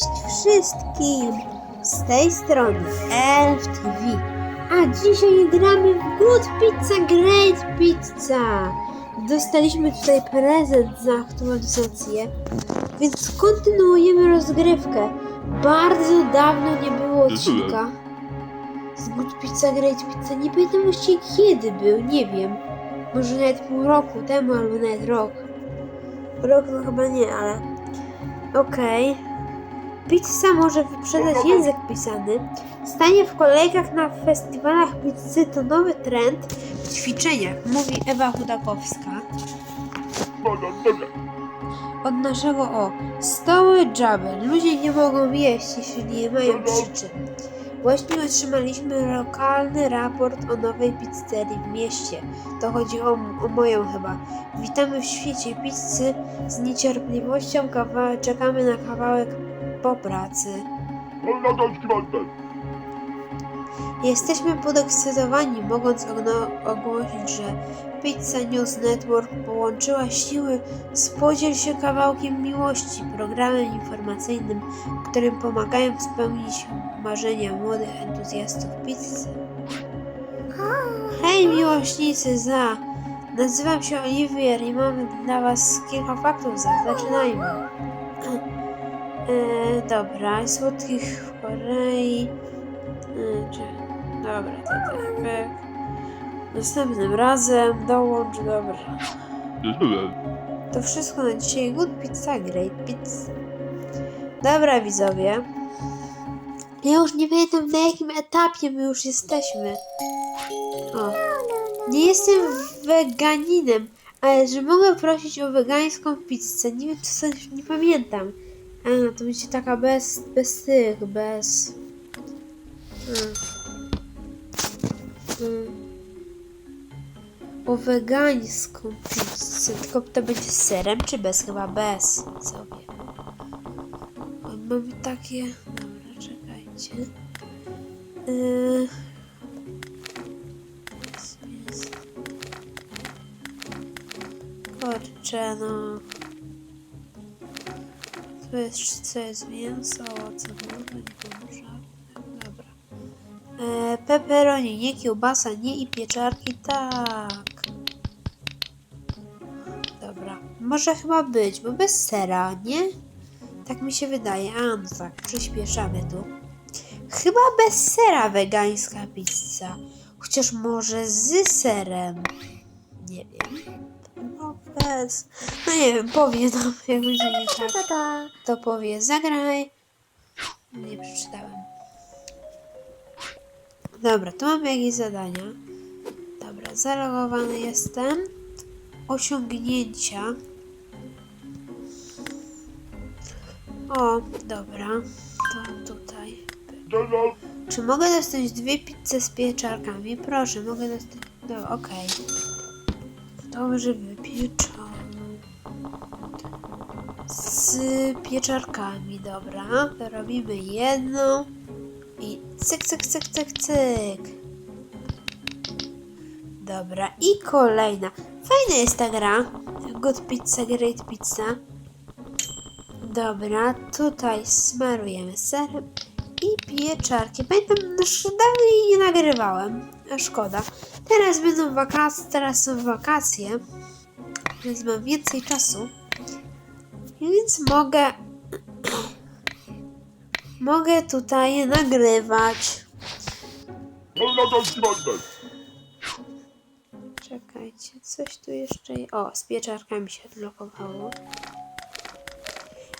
Cześć wszystkim! Z tej strony Elf TV. A dzisiaj gramy w Good Pizza Great Pizza. Dostaliśmy tutaj prezent za aktualizację, więc kontynuujemy rozgrywkę. Bardzo dawno nie było odcinka z Good Pizza Great Pizza. Nie pamiętam właściwie kiedy był, nie wiem. Może nawet pół roku temu, albo nawet rok. Rok to chyba nie, ale Okej. Pizza może wyprzedzać język pisany. Stanie w kolejkach na festiwalach pizzy to nowy trend w ćwiczeniach, mówi Ewa Chudakowska. Od naszego o stoły Jabel. Ludzie nie mogą jeść, jeśli nie mają przyczyn. Właśnie otrzymaliśmy lokalny raport o nowej pizzerii w mieście. To chodzi o, o moją chyba. Witamy w świecie pizzy. Z niecierpliwością kawa- czekamy na kawałek po pracy. Jesteśmy podekscytowani, mogąc ogłosić, że Pizza News Network połączyła siły z Podziel się kawałkiem miłości, programem informacyjnym, którym pomagają spełnić marzenia młodych entuzjastów pizzy. Hej miłośnicy za! Nazywam się Oliwier i mam dla was kilka faktów za. Zaczynajmy. E, dobra, słodkich w Korei. E, czy, dobra, to tak. Następnym razem dołącz, dobra. To wszystko na dzisiaj. Good pizza, great pizza. Dobra, widzowie. Ja już nie pamiętam na jakim etapie my już jesteśmy. O. Nie jestem weganinem, ale że mogę prosić o wegańską pizzę. Nie wiem, co nie pamiętam. A, to będzie taka bez, bez tych, bez... Hmm. Hmm. O wegańską pizzę. Tylko to będzie z serem, czy bez? Chyba bez. Sobie. O, mamy takie... Dobra, czekajcie. Yy... Kurczę, no. To jest, mięso, owoce morza, nie. Dobra. E, pepperoni, nie kiełbasa, nie i pieczarki, tak. Dobra. Może chyba być, bo bez sera, nie? Tak mi się wydaje. A, no tak, przyspieszamy tu. Chyba bez sera wegańska pizza. Chociaż może z serem. Nie wiem. No. No nie wiem, powie nam, jak będzie nie tak. To powie, zagraj. Nie przeczytałem. Dobra, tu mamy jakieś zadania. Dobra, zalogowany jestem. Osiągnięcia. O, dobra. To tutaj. Czy mogę dostać dwie pizze z pieczarkami? Proszę, mogę dostać. No, okej. Dobrze wypieczoną. Z pieczarkami, dobra. Robimy jedną. I cyk, cyk, cyk, cyk, cyk. Dobra, i kolejna. Fajna jest ta gra. Good Pizza, Great Pizza. Dobra, tutaj smarujemy serem i pieczarki. Pamiętam, no jej nie nagrywałem. Szkoda. Teraz będą wakacje, teraz są wakacje, więc mam więcej czasu. Więc mogę mogę tutaj nagrywać. Czekajcie, coś tu jeszcze. je- O, z pieczarkami się odblokowało.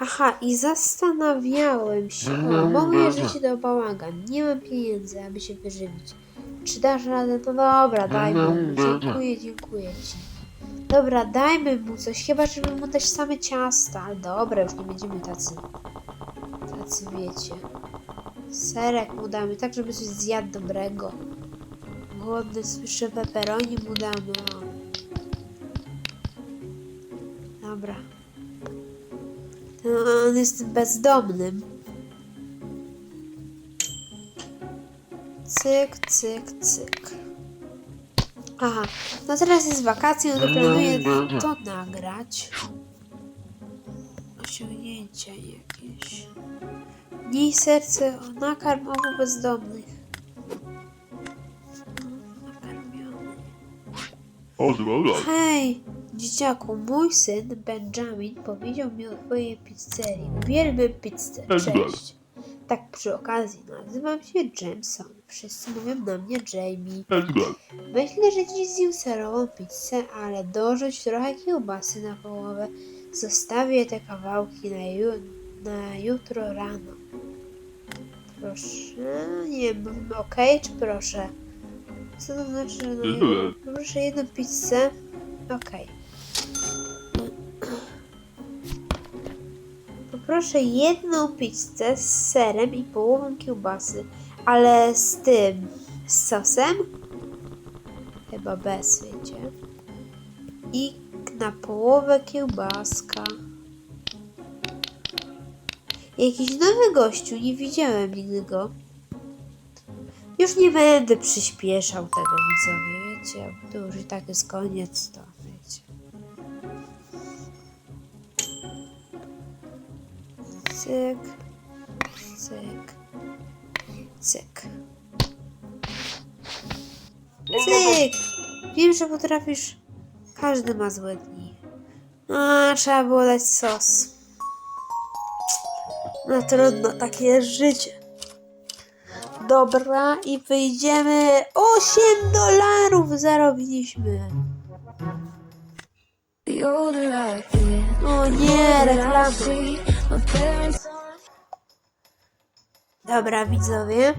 Aha, i zastanawiałem się. O, mogę żyć do bałagan. Nie mam pieniędzy, aby się wyżywić. Czy dasz radę? No dobra, dajmy mu. Dziękuję, dziękuję ci. Dobra, dajmy mu coś, chyba żeby mu dać same ciasta. Ale dobra, już nie będziemy tacy. Tacy wiecie. Serek mu damy, tak żeby coś zjadł dobrego. Głodny słyszę peperoni mu damy. Dobra. No, on jest bezdomnym. Cyk, cyk, cyk. Aha, no teraz jest wakacje, no to planuję to nagrać. Osiągnięcia jakieś. Niej serce o nakarm obu bezdomnych. Nakarmiony. Hej, dzieciaku, mój syn Benjamin powiedział mi o twojej pizzerii. Uwielbiam pizzę. Cześć. Tak przy okazji nazywam się Jameson. Wszyscy mówią na mnie Jamie. Myślę, że dziś zjem serową pizzę, ale dorzuć trochę kiełbasy na połowę. Zostawię te kawałki na, ju- na jutro rano. Proszę, nie wiem, mówimy ok czy proszę? Co to znaczy, że jedną, proszę jedną pizzę? Okej. Poproszę jedną pizzę z serem i połową kiełbasy, ale z tym, z sosem? Chyba bez, wiecie. I na połowę kiełbaska. Jakiś nowy gościu, nie widziałem nigdy go. Już nie będę przyspieszał tego widzowie, wiecie, to już i tak jest koniec, to Cyk, cyk, cyk. Cyk! Wiem, że potrafisz. Każdy ma złe dni. A, trzeba było dać sos. No trudno, takie jest życie. Dobra, i wyjdziemy. 8 dolarów zarobiliśmy. O nie, reklamy. Dobra, widzowie.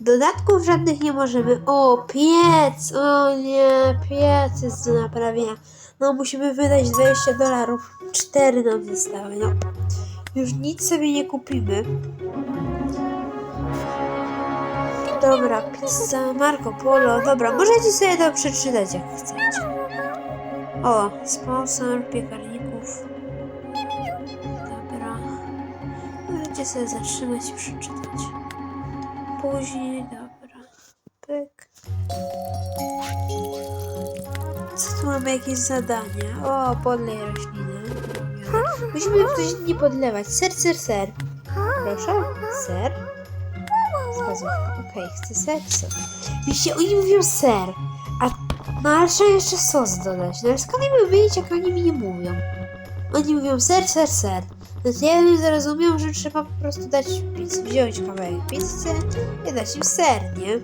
Dodatków żadnych nie możemy. O, piec! O nie, piec jest do naprawienia. No, musimy wydać 20 dolarów. 4 nam zostały. No, już nic sobie nie kupimy. Dobra, pizza Marco Polo. Dobra, możecie sobie to przeczytać jak chcecie. O, sponsor piekarników. Możecie sobie zatrzymać i przeczytać. Później, dobra. Pyk. Co tu mamy jakieś zadania? O, podlej rośliny. Musimy coś nie podlewać. Ser, ser, ser. Proszę. Ser. Wskazówka. Okej, chcę ser, ser. Widzicie, oni mówią ser. A no trzeba jeszcze sos dodać. No skąd ja wiedzieć, jak oni mi nie mówią? Oni mówią ser, ser, ser. To ja bym zrozumiał, że trzeba po prostu dać pizz, wziąć kawałek pizzy i dać im ser, nie?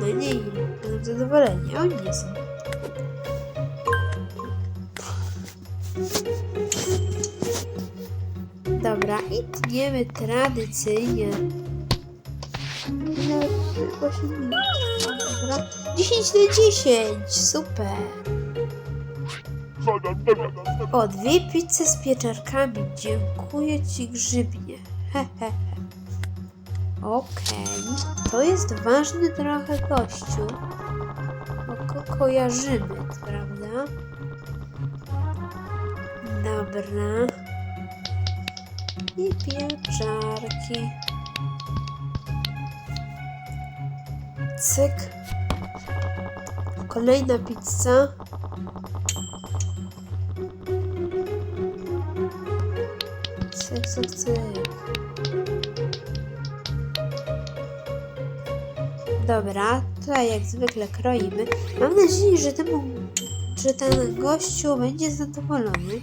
No nie, będą zadowoleni, a oni nie są. Dobra, i tniemy tradycyjnie. Ile? 8 minut. Dobra. 10 na 10, super. O, dwie pizze z pieczarkami. Dziękuję ci grzybnie. Hehehe. Okej, to jest ważny trochę gościu. Oko kojarzymy, prawda? Dobra. I pieczarki. Cyk. Kolejna pizza. Cyk, cyk. Dobra, tutaj jak zwykle kroimy. Mam nadzieję, że temu, że ten gościu będzie zadowolony.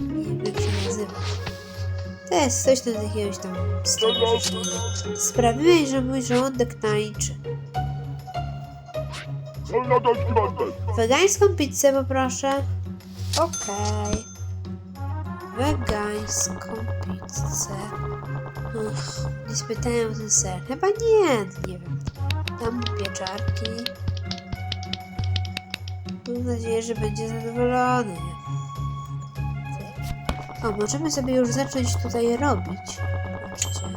Nie wiem jak się nazywa. To jest coś tam z jakiegoś tam stowarzyszenia. Sprawiłeś, że mój żołądek tańczy. Wegańską pizzę poproszę. Okej. Wegańską pizzę. Uch, nie spytałem o ten ser. Chyba nie, nie wiem. Tam pieczarki. Mam nadzieję, że będzie zadowolony. O, możemy sobie już zacząć tutaj robić. Patrzcie.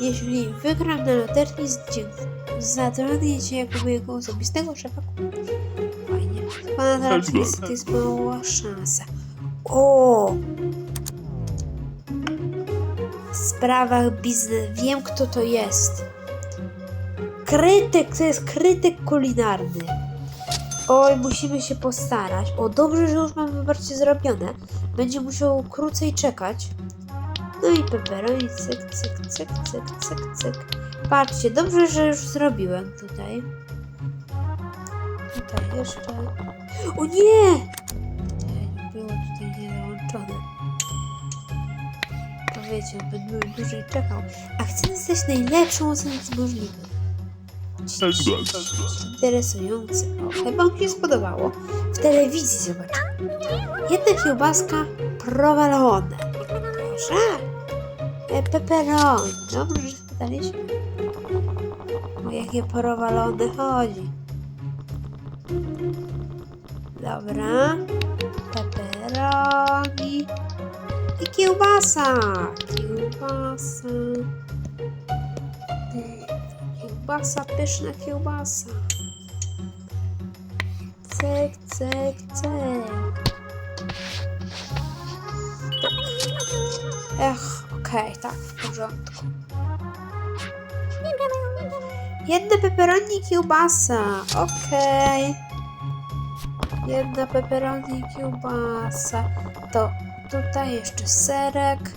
Jeśli wygram na loterii, zdzie- zatrudnię cię jako mojego osobistego szefa. Fajnie. Ponad raczej jest, to jest mała szansa. O! W sprawach biznes. Wiem, kto to jest. Krytyk, to jest krytyk kulinarny. Oj, musimy się postarać. O, dobrze, że już mam wyborcie zrobione. Będzie musiał krócej czekać. No i peperoni, cyk, cyk, cyk, cyk, cyk, cyk. Patrzcie, dobrze, że już zrobiłem tutaj. Tutaj jeszcze. O nie! Było tutaj nie załączone. To wiecie, będę dłużej czekał. A chcę dostać najlepszą ocenę z możliwych. Interesujące. O, chyba mi się spodobało. W telewizji zobaczyłem. Jedna kiełbaska prowalone. Proszę. Pepperoni. Dobrze, że spytaliśmy. Jakie prowalone chodzi. Dobra. Pepperoni. I kiełbasa. Kiełbasa. Kiełbasa, pyszna kiełbasa. Cyk, cyk, cyk. Ech, okej, tak, w porządku. Jedna pepperoni i kiełbasa, okej. Jedna pepperoni i kiełbasa. To tutaj jeszcze serek.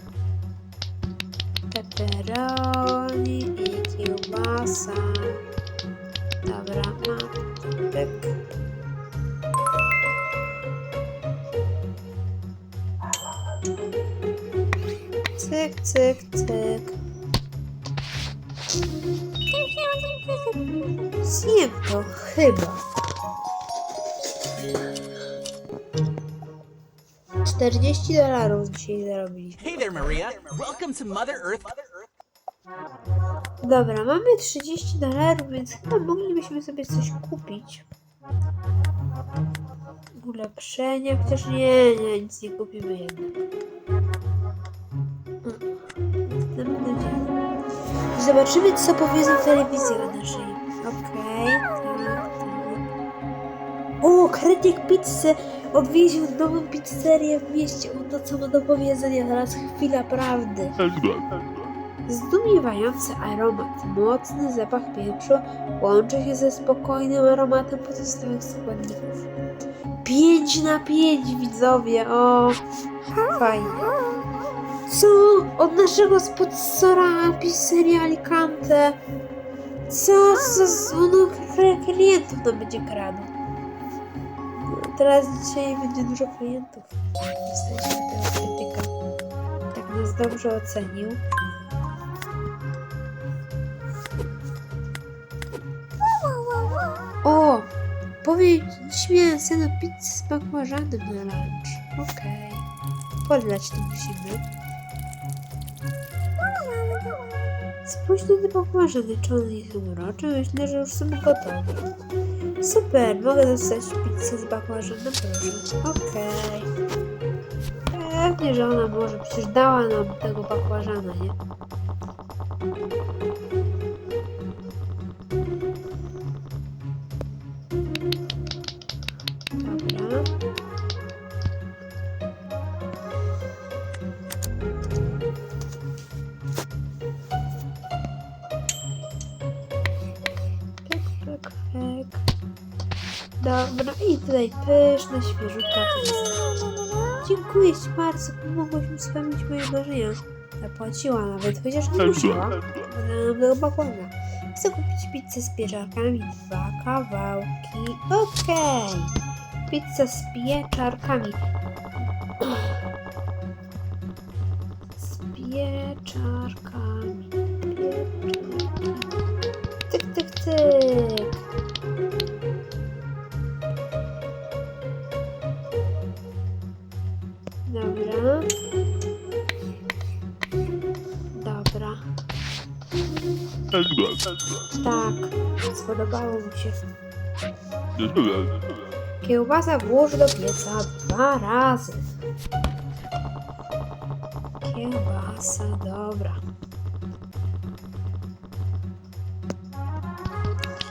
Pepperoni i kiełbasa. Dobra, mam pyk. Cyk, cyk, cyk. Zjem to chyba. 40 dolarów dzisiaj zarobiliśmy. Hey there, Maria. Welcome to Mother Earth. Dobra, mamy 30 dolarów, więc chyba moglibyśmy sobie coś kupić. Ulepszenia, chociaż nie, nie, nic nie kupimy jednak. Następny dzień. Zobaczymy, co powiedzą telewizja naszej. Okej, tak. O, krytyk pizzy odwiedził nową pizzerię w mieście. Oto co ma do powiedzenia, teraz chwila prawdy. Zdumiewający aromat, mocny zapach pieprzu łączy się ze spokojnym aromatem pozostałych składników. 5 na 5 widzowie, o fajnie. Co? Od naszego sponsora pizzeria Alicante. Co? Co? kre- klientów nam będzie kradł. Teraz dzisiaj będzie dużo klientów. Jesteśmy tego krytyka. Tak nas dobrze ocenił. O! Powiedz śmiałem na pizzę z bakłażanem na lunch. Okej. Podlać to musimy. Spójrz na te bakłażany, czy one nie są urocze? Myślę, że już są gotowe. Super, mogę dostać pizzę z bakłażanem, proszę. Okej. Pewnie, że ona może, przecież dała nam tego bakłażana, nie? Pyszna, świeżutka pizza. Dziękuję Ci bardzo, pomogłaś mi spełnić moje marzenia. Zapłaciła nawet, chociaż nie musiała. Do bakłaża. Chcę kupić pizzę z pieczarkami, dwa kawałki. Okej. Pizza z pieczarkami. Z pieczarkami. Pieczarki. Tyk, tyk, tyk. Spodobało mi się. Kiełbasa włóż do pieca dwa razy. Kiełbasa, dobra.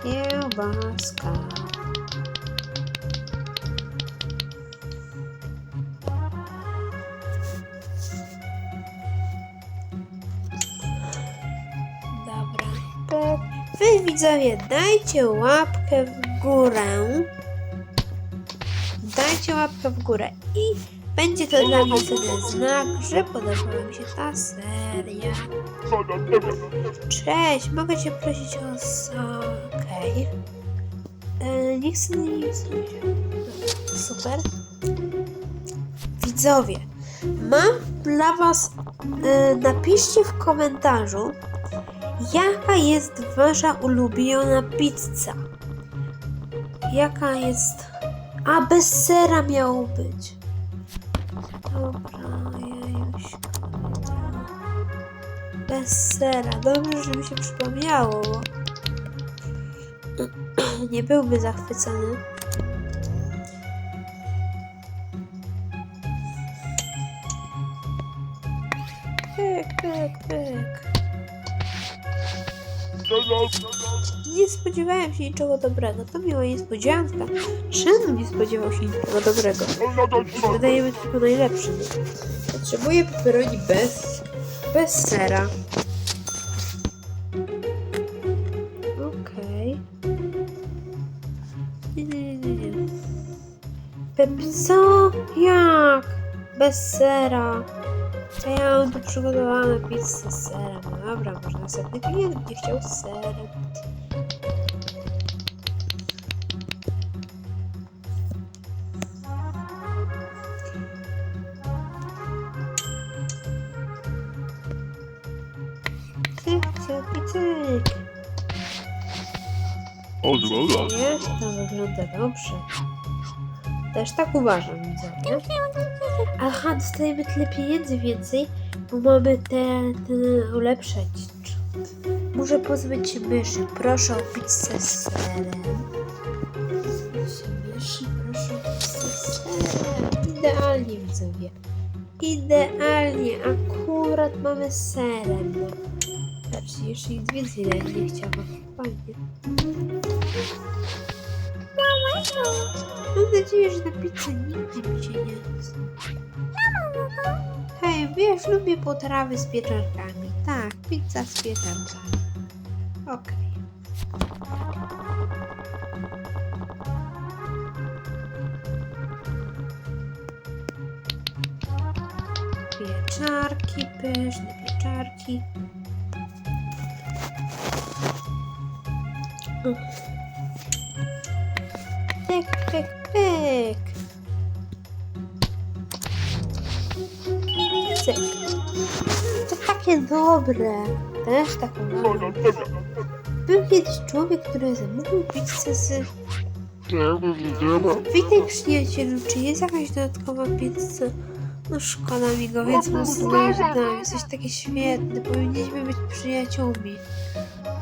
Kiełbaska. Widzowie, dajcie łapkę w górę. Dajcie łapkę w górę i będzie to dla mnie wtedy znak, że podobała mi się ta seria. Cześć, mogę cię prosić o... s- Okej. E, Nie chcę Super. Widzowie, mam dla was... E, napiszcie w komentarzu, jaka jest wasza ulubiona pizza. Jaka jest... A, bez sera miało być. Dobra, jajuś. Bez sera. Dobrze, że mi się przypomniało. Nie byłby zachwycony. Nie spodziewałem się niczego dobrego. To miła niespodzianka. Czemu nie spodziewał się niczego dobrego? Wydaje mi tylko najlepszy. Potrzebuję pepperoni bez, bez sera. Okej. Nie, nie, nie, nie, nie. Pep co? Jak? Bez sera. Ja mam tu przygotowane pizzę z serem. Dobra, może następny klient będzie chciał serem. Cyk, cyk cyk. Nie? To wygląda dobrze. Też tak uważam, widzowie. Aha, dostajemy tyle pieniędzy więcej, bo mamy te, te ulepszać. Muszę pozbyć się myszy. Proszę o pizzę z serem. Myszy. Proszę o pizzę z serem. Idealnie, widzowie. Idealnie. Akurat mamy z serem. Patrzcie, jeszcze nic więcej nawet nie chciałam. Fajnie. Mam nadzieję, że na pizzę nigdy mi się nie wiesz, lubię potrawy z pieczarkami. Tak, pizza z pieczarkami. Okej. Pieczarki, pyszne pieczarki. Dobre. Też tak uważam. Był kiedyś człowiek, który zamówił pizzę z... Witaj przyjacielu, czy jest jakaś dodatkowa pizza? No szkoda mi go, więc mu znajdę. Jesteś taki świetny, powinniśmy być przyjaciółmi.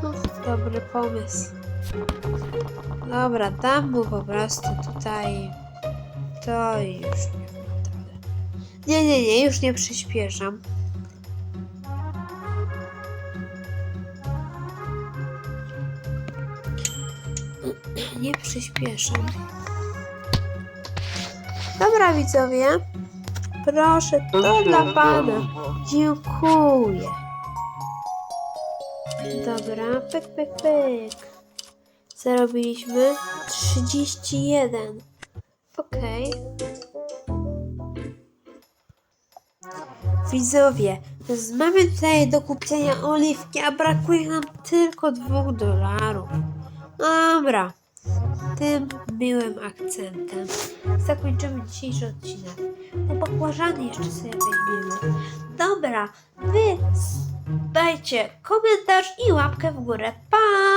No, dobry pomysł. Dobra, dam mu po prostu tutaj. To już nie. Nie, nie, nie, już nie przyspieszam. Nie przyspieszam. Dobra, widzowie. Proszę, to dla pana. Dziękuję. Dobra, pyk, pyk, pyk. Zarobiliśmy 31. Okej. Widzowie, z- mamy tutaj do kupienia oliwki, a brakuje nam tylko 2 dolarów. Dobra, tym miłym akcentem zakończymy dzisiejszy odcinek. Bo bakłażany jeszcze sobie weźmiemy. Dobra, wy dajcie komentarz i łapkę w górę. Pa!